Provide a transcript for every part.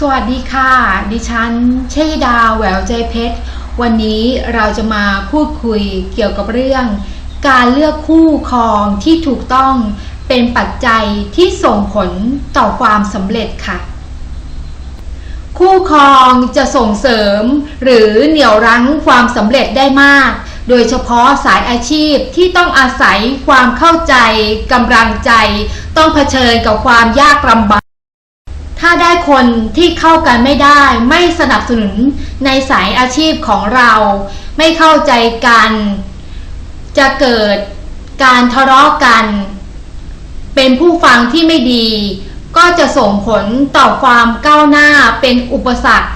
สวัสดีค่ะ ดิฉันเชยดาแหววใจเพชร วันนี้เราจะมาพูดคุยเกี่ยวกับเรื่อง การเลือกคู่ครองที่ถูกต้องเป็นปัจจัยที่ส่งผลต่อความสำเร็จค่ะ คู่ครองจะส่งเสริมหรือเหนี่ยวรั้งความสำเร็จได้มาก โดยเฉพาะสายอาชีพที่ต้องอาศัยความเข้าใจกำลังใจ ต้องเผชิญกับความยากลำบาก ถ้าได้คนที่เข้ากันไม่ได้ ไม่สนับสนุนในสายอาชีพของเรา ไม่เข้าใจกัน จะเกิดการทะเลาะกัน เป็นผู้ฟังที่ไม่ดี ก็จะส่งผลต่อความก้าวหน้าเป็นอุปสรรค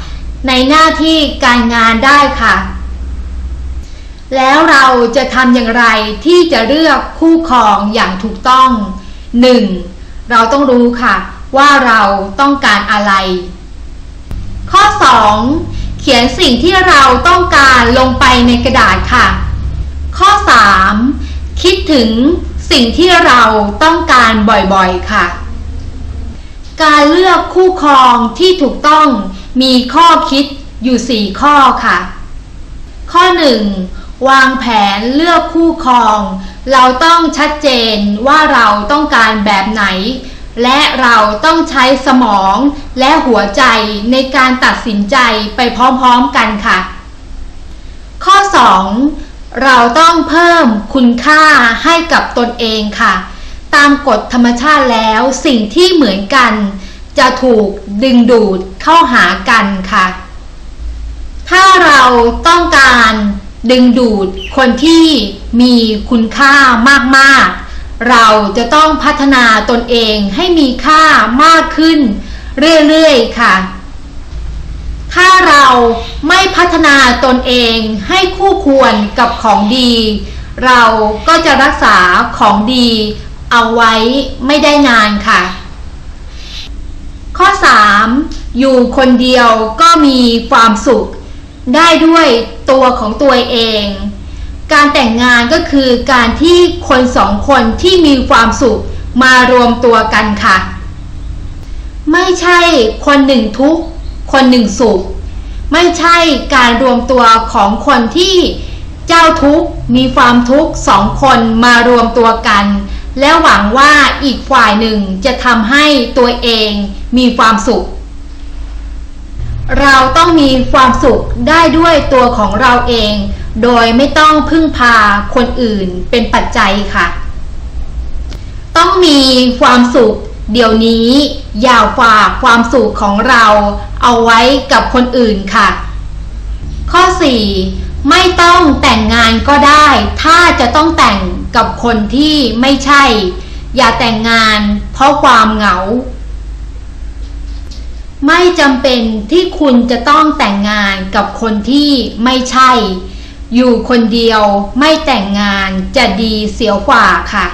ในหน้าที่การงานได้ค่ะ แล้วเราจะทำอย่างไรที่จะเลือกคู่ครองอย่างถูกต้อง 1. เราต้องรู้ค่ะ ว่าเราต้องการอะไร ข้อ 2. เขียนสิ่งที่เราต้องการลงไปในกระดาษค่ะ ข้อ 3. คิดถึงสิ่งที่เราต้องการบ่อยๆค่ะ การเลือกคู่ครองที่ถูกต้องมีข้อคิดอยู่ 4 ข้อค่ะ ข้อ 1. วางแผนเลือกคู่ครอง เราต้องชัดเจนว่าเราต้องการแบบไหน และเราต้องใช้สมองและหัวใจในการตัดสินใจไปพร้อมๆกันค่ะ ข้อ 2. เราต้องเพิ่มคุณค่าให้กับตนเองค่ะ ตามกฎธรรมชาติแล้วสิ่งที่เหมือนกัน จะถูกดึงดูดเข้าหากันค่ะ ถ้าเราต้องการดึงดูดคนที่มีคุณค่ามากๆ เราจะต้องพัฒนาตนเองให้มีค่ามากขึ้น เรื่อยๆค่ะ ถ้าเราไม่พัฒนาตนเองให้คู่ควรกับของดี เราก็จะรักษาของดีเอาไว้ไม่ได้นานค่ะ ข้อ 3. อยู่คนเดียวก็มีความสุข ได้ด้วยตัวของตัวเอง การแต่งงานก็คือการที่คนสองคนที่มีความสุขมารวมตัวกันค่ะ ไม่ใช่คนหนึ่งทุกคนหนึ่งสุข ไม่ใช่การรวมตัวของคนที่เจ้าทุกมีความทุกสองคนมารวมตัวกัน แล้วหวังว่าอีกฝ่ายหนึ่งจะทำให้ตัวเองมีความสุข เราต้องมีความสุขได้ด้วยตัวของเราเอง โดยไม่ต้องพึ่งพาคนอื่นเป็นปัจจัยค่ะ ต้องมีความสุขเดี๋ยวนี้อย่าฝากความสุขของเราเอาไว้กับคนอื่นค่ะ ข้อ 4. ไม่ต้องแต่งงานก็ได้ ถ้าจะต้องแต่งกับคนที่ไม่ใช่ อย่าแต่งงานเพราะความเหงา ไม่จำเป็นที่คุณจะต้องแต่งงานกับคนที่ไม่ใช่ อยู่คนเดียวไม่แต่งงานจะดีเสียกว่าค่ะ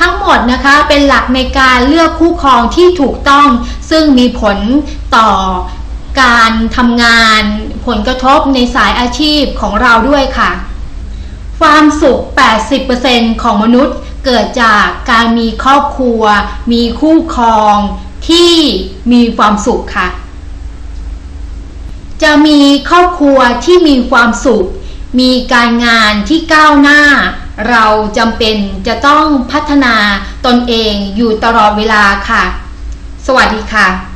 ทั้งหมดนะคะเป็นหลักในการเลือกคู่ครองที่ถูกต้อง ซึ่งมีผลต่อการทำงานผลกระทบในสายอาชีพของเราด้วยค่ะ ความสุข 80%ของมนุษย์เกิดจากการมีครอบครัว มีคู่ครองที่มีความสุขค่ะ จะมีครอบครัวที่มีความสุข มีการงานที่ก้าวหน้า เราจำเป็นจะต้องพัฒนาตนเองอยู่ตลอดเวลาค่ะ สวัสดีค่ะ